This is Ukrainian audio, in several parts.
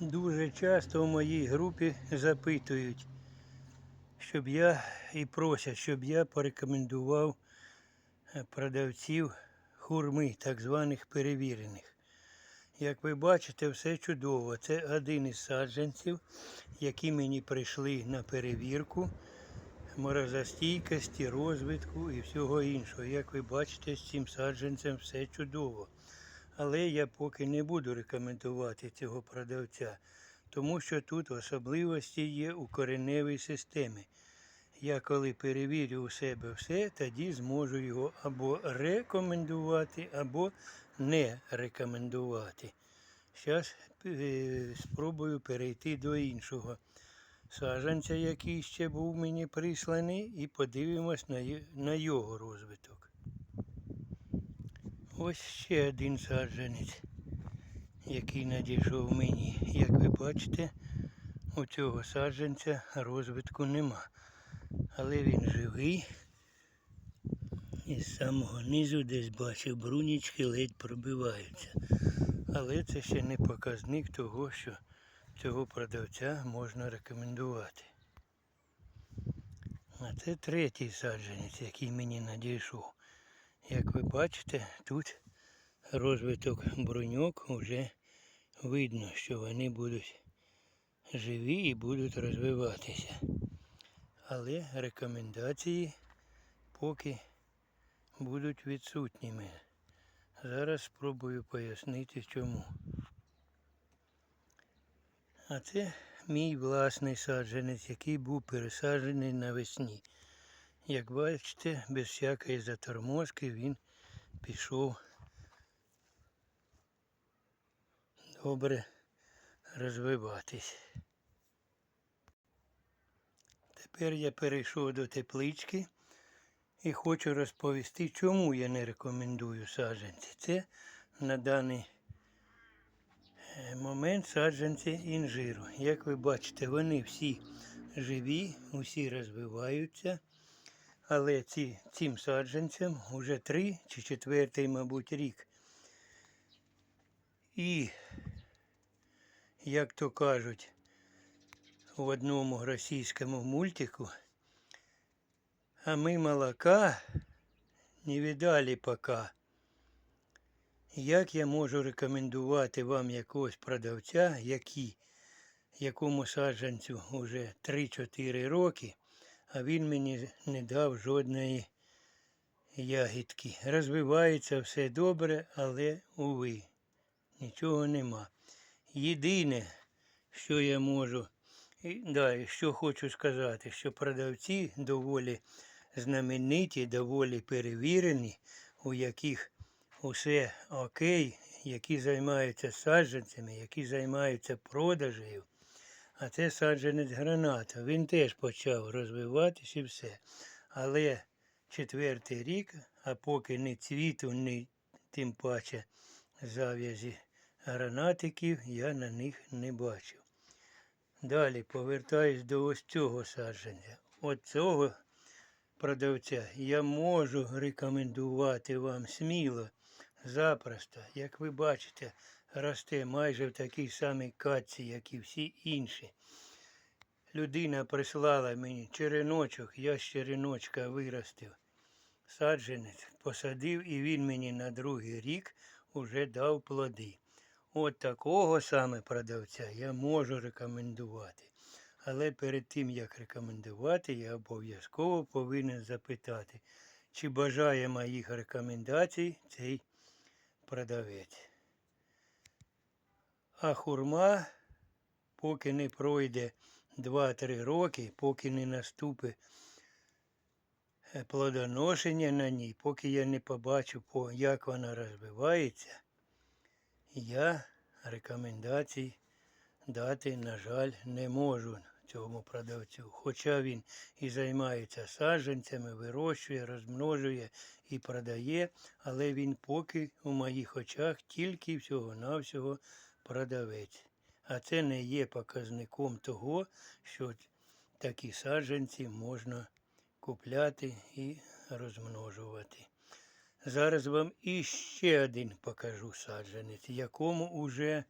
Дуже часто в моїй групі запитують, щоб я і просять, щоб я порекомендував е, продавців хурми, так званих перевірених. Як ви бачите, все чудово. Це один із саджанців, які мені прийшли на перевірку морозостійкості, розвитку і всього іншого. Як ви бачите, з цим саджанцем все чудово. Але я поки не буду рекомендувати цього продавця, тому що тут особливості є у кореневій системі. Я коли перевірю у себе все, тоді зможу його або рекомендувати, або не рекомендувати. Зараз спробую перейти до іншого саджанця, який ще був мені присланий, і подивимось на його розвиток. Ось ще один саджанець, який надійшов мені. Як ви бачите, у цього саджанця розвитку нема. Але він живий. І з самого низу десь бачив, брунічки ледь пробиваються. Але це ще не показник того, що цього продавця можна рекомендувати. А це третій саджанець, який мені надійшов. Як ви бачите, тут розвиток бруньок вже видно, що вони будуть живі і будуть розвиватися. Але рекомендації поки будуть відсутніми. Зараз спробую пояснити чому. А це мій власний саджанець, який був пересаджений навесні. Як бачите, без всякої заторможки він пішов добре розвиватись. Тепер я перейшов до теплички і хочу розповісти, чому я не рекомендую саджанці. Це на даний е, момент саджанці інжиру. Як ви бачите, вони всі живі, усі розвиваються. Але ці, цим саджанцям вже три чи четвертий, мабуть, рік. І, як то кажуть, в одному російському мультику, а ми молока не видали пока. Як я можу рекомендувати вам якогось продавця, який, якому саджанцю вже 3-4 роки, а він мені не дав жодної ягідки. Розвивається все добре, але уви, нічого нема. Єдине, що я можу, і, да, і що хочу сказати, що продавці доволі знамениті, доволі перевірені, у яких усе окей, які займаються саджанцями, які займаються продажею. А це саджанець граната. Він теж почав розвиватися і все. Але четвертий рік, а поки не цвіту, ні тим паче зав'язі гранатиків, я на них не бачив. Далі повертаюсь до ось цього саджанця. От цього продавця я можу рекомендувати вам сміло, запросто. Як ви бачите, росте майже в такій самій катці, як і всі інші. Людина прислала мені череночок, я з череночка виростив. Саджанець посадив і він мені на другий рік уже дав плоди. От такого саме продавця я можу рекомендувати. Але перед тим, як рекомендувати, я обов'язково повинен запитати, чи бажає моїх рекомендацій цей продавець. А хурма, поки не пройде 2-3 роки, поки не наступить е, плодоношення на ній, поки я не побачу, як вона розвивається, я рекомендацій дати, на жаль, не можу цьому продавцю. Хоча він і займається саджанцями, вирощує, розмножує і продає, але він поки у моїх очах тільки всього-навсього продавець. А це не є показником того, що такі саджанці можна купляти і розмножувати. Зараз вам іще один покажу саджанець, якому уже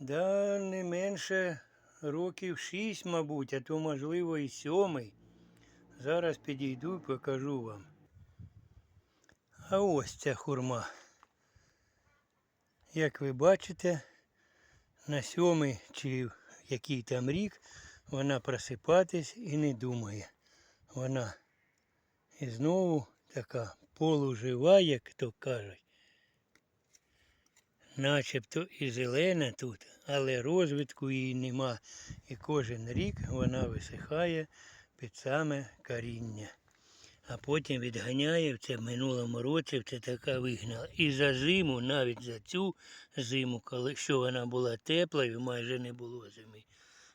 Да, не менше років шість, мабуть, а то можливо і сьомий. Зараз підійду і покажу вам. А ось ця хурма. Як ви бачите, на сьомий чи який там рік вона просипатись і не думає. Вона і знову така полужива, як то кажуть. Начебто і зелена тут, але розвитку її нема. І кожен рік вона висихає під саме коріння. А потім відганяє, це в минулому році це така вигнала. І за зиму, навіть за цю зиму, коли що вона була теплою, майже не було зими.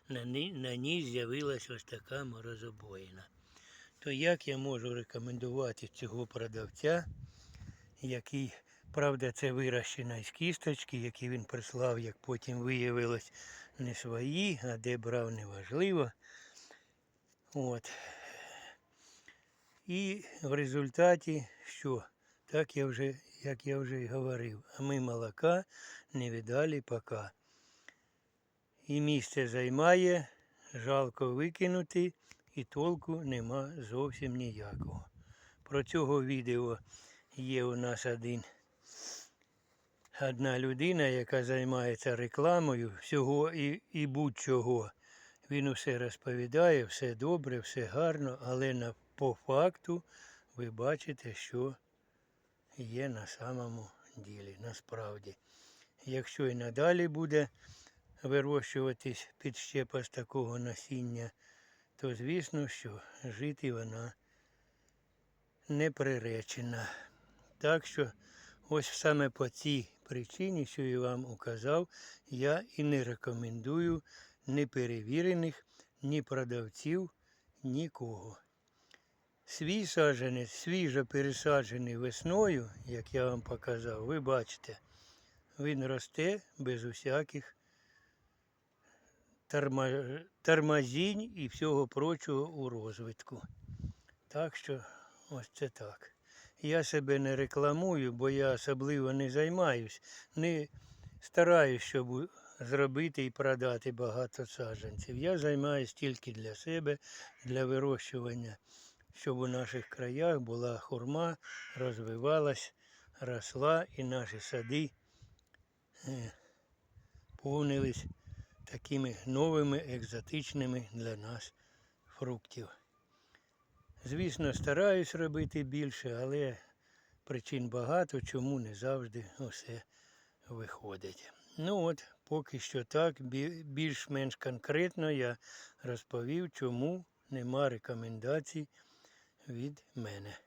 На, ни- на ній з'явилась ось така морозобоїна. То як я можу рекомендувати цього продавця, який, правда, це вирощена із кісточки, які він прислав, як потім виявилось, не свої, а де брав неважливо. От. І в результаті що? Так я вже, як я вже й говорив, а ми молока не віддали пока. І місце займає, жалко викинути, і толку нема зовсім ніякого. Про цього відео є у нас один, одна людина, яка займається рекламою всього і, і будь-чого. Він усе розповідає, все добре, все гарно, але на, по факту ви бачите, що є на самому ділі, насправді. Якщо і надалі буде вирощуватись підщепа з такого насіння, то звісно, що жити вона не приречена. Так що ось саме по цій причині, що я вам указав, я і не рекомендую неперевірених ні продавців, нікого. Свій саджанець, свіжо пересаджений весною, як я вам показав, ви бачите, він росте без усяких тормозінь і всього прочого у розвитку. Так що ось це так. Я себе не рекламую, бо я особливо не займаюсь, не стараюсь, щоб зробити і продати багато саджанців. Я займаюсь тільки для себе, для вирощування, щоб у наших краях була хурма, розвивалась, росла і наші сади е, повнились такими новими екзотичними для нас фруктів. Звісно, стараюсь робити більше, але причин багато, чому не завжди усе виходить. Ну от, поки що так, більш-менш конкретно я розповів, чому нема рекомендацій від мене.